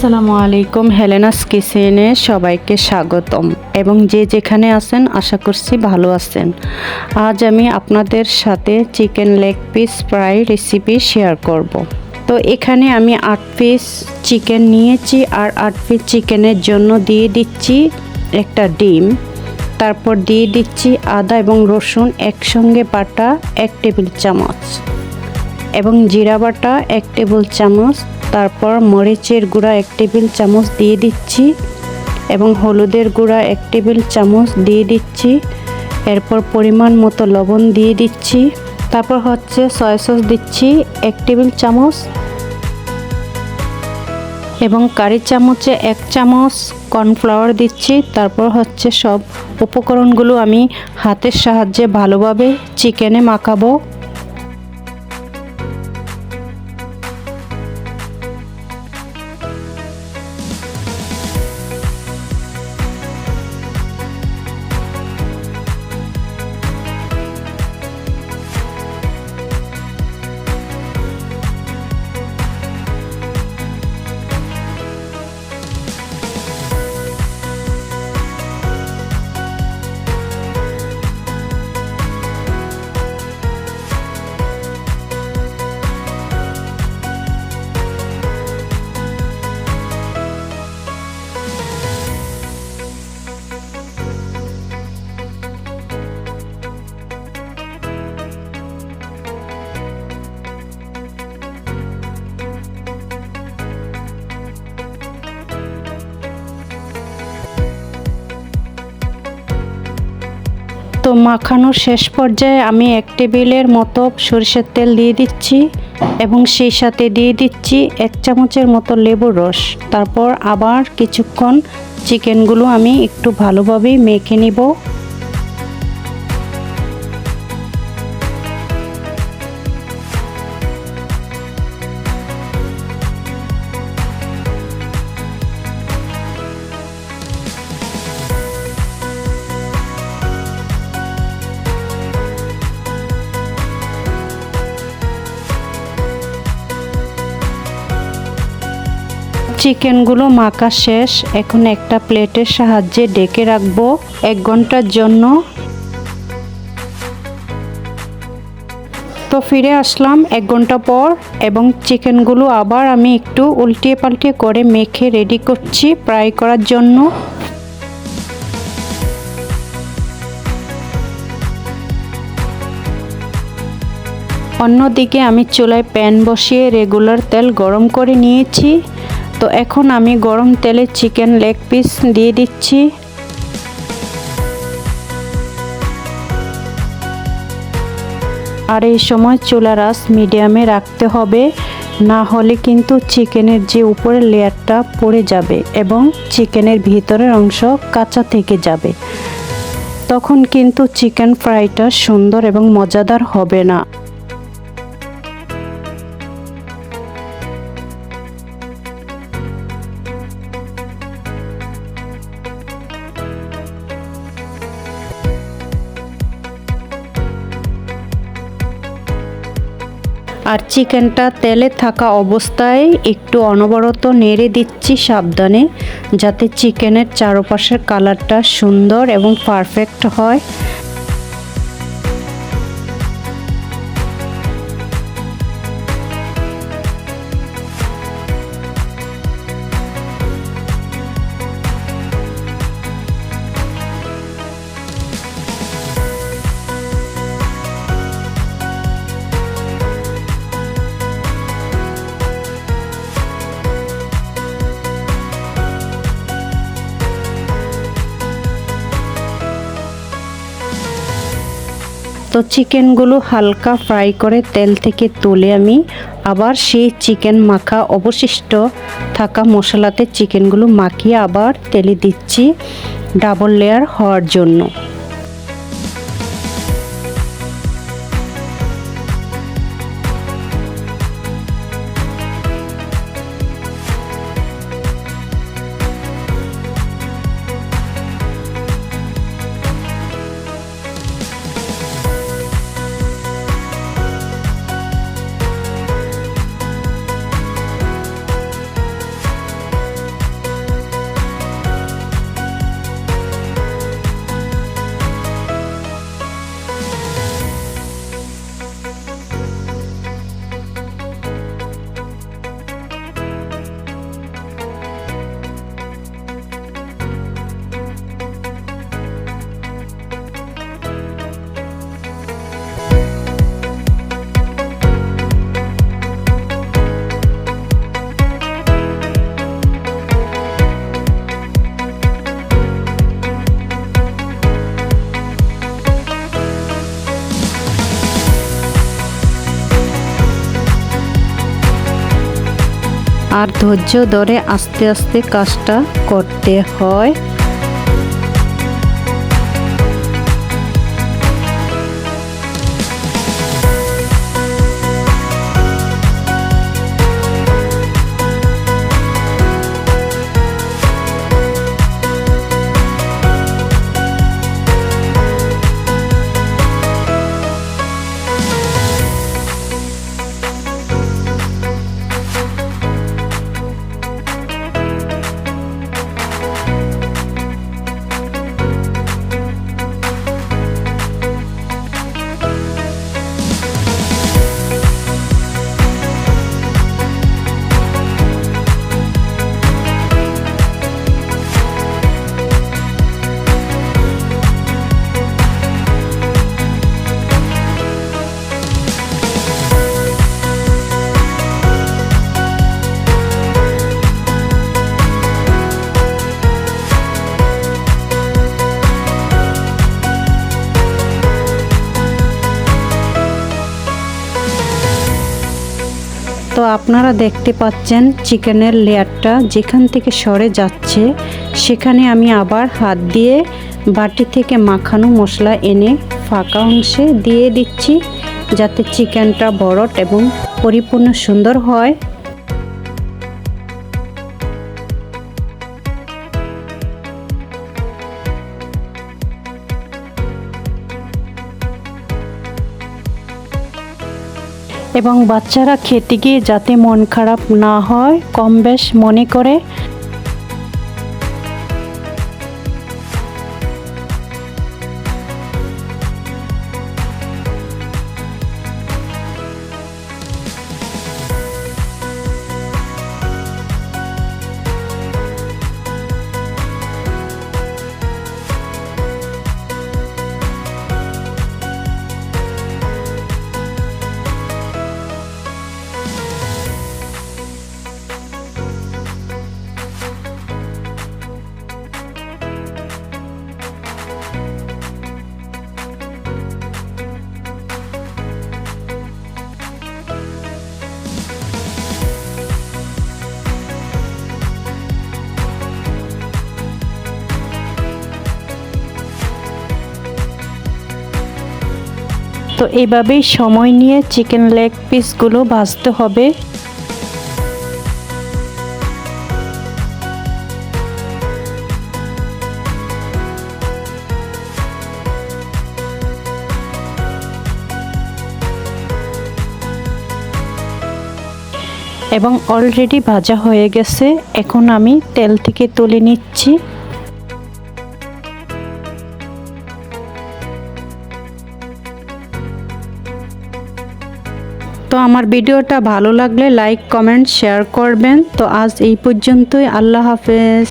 আসসালামু আলাইকুম, হেলেনাস কিচেনে সবাইকে স্বাগতম। এবং যে যেখানে আছেন, আশা করছি ভালো আছেন। আজ আমি আপনাদের সাথে chicken leg piece fry recipe share করব। তো এখানে আমি আট পিস চিকেন নিয়েছি, আর আট পিস চিকেনের জন্য দিয়ে দিচ্ছি একটা ডিম। তারপর দিয়ে দিচ্ছি আদা এবং রসুন একসঙ্গে বাটা এক টেবিল চামচ এবং জিরা বাটা এক টেবিল চামচ তারপর মরিচের গুঁড়া এক টেবিল চামচ দিয়ে দিচ্ছি এবং হলুদের গুঁড়া এক টেবিল চামচ দিয়ে দিচ্ছি। এরপর পরিমাণ মতো লবণ দিয়ে দিচ্ছি। তারপর হচ্ছে সয়া সস দিচ্ছি এক টেবিল চামচ। এবং কারি চামচে এক চামচ কর্নফ্লাওয়ার দিচ্ছি। তারপর হচ্ছে সব উপকরণগুলো আমি হাতের সাহায্যে ভালোভাবে চিকেনে মাখাবো। তো মাখানোর শেষ পর্যায়ে আমি এক টেবিলের মতো সরিষার তেল দিয়ে দিচ্ছি এবং সেই সাথে দিয়ে দিচ্ছি এক চামচের মতো লেবুর রস। তারপর আবার কিছুক্ষণ চিকেনগুলো আমি একটু ভালোভাবেই মেখে নিব। চিকেনগুলো মাখা শেষ। এখন একটা প্লেটের সাহায্যে ডেকে রাখব এক ঘণ্টার জন্য। তো ফিরে আসলাম এক ঘণ্টা পর এবং চিকেনগুলো আবার আমি একটু উল্টিয়ে পাল্টিয়ে করে মেখে রেডি করছি ফ্রাই করার জন্য। অন্যদিকে আমি চুলায় প্যান বসিয়ে রেগুলার তেল গরম করে নিয়েছি। তো এখন আমি গরম তেলে চিকেন লেগ পিস দিয়ে দিচ্ছি। আর এই সময় চুলার আঁচ মিডিয়ামে রাখতে হবে, না হলে কিন্তু চিকেনের যে উপরের লেয়ারটা পড়ে যাবে এবং চিকেনের ভিতরের অংশ কাঁচা থেকে যাবে। তখন কিন্তু চিকেন ফ্রাইটা সুন্দর এবং মজাদার হবে না। আর চিকেনটা তেলে থাকা অবস্থায় একটু অনবরত নেড়ে দিচ্ছি সাবধানে, যাতে চিকেনের চারপাশের কালারটা সুন্দর এবং পারফেক্ট হয়। চিকেনগুলো হালকা ফ্রাই করে তেল থেকে তুলে আমি আবার সেই চিকেন মাখা অবশিষ্ট থাকা মশলাতে চিকেনগুলো মাখিয়ে আবার তেলে দিচ্ছি ডাবল লেয়ার হওয়ার জন্য। আর ধৈর্য ধরে আস্তে আস্তে কাজটা করতে হয়। তো আপনারা দেখতে পাচ্ছেন চিকেনের লেয়ারটা যেখান থেকে সরে যাচ্ছে, সেখানে আমি আবার হাত দিয়ে বাটি থেকে মাখানো মশলা এনে ফাঁকা অংশে দিয়ে দিচ্ছি, যাতে চিকেনটা বরট এবং পরিপূর্ণ সুন্দর হয়। এবং বাচ্চারা খেতে গিয়ে যাতে মন খারাপ না হয় কম বেশ মনে করে। তো এইভাবেই সময় নিয়ে চিকেন লেগ পিসগুলো ভাজতে হবে। এবং অলরেডি ভাজা হয়ে গেছে। এখন আমি তেল থেকে তুলে নিচ্ছি। তো আমার ভিডিওটা ভালো লাগলে লাইক কমেন্ট শেয়ার করবেন। তো আজ এই পর্যন্তই। আল্লাহ হাফেজ।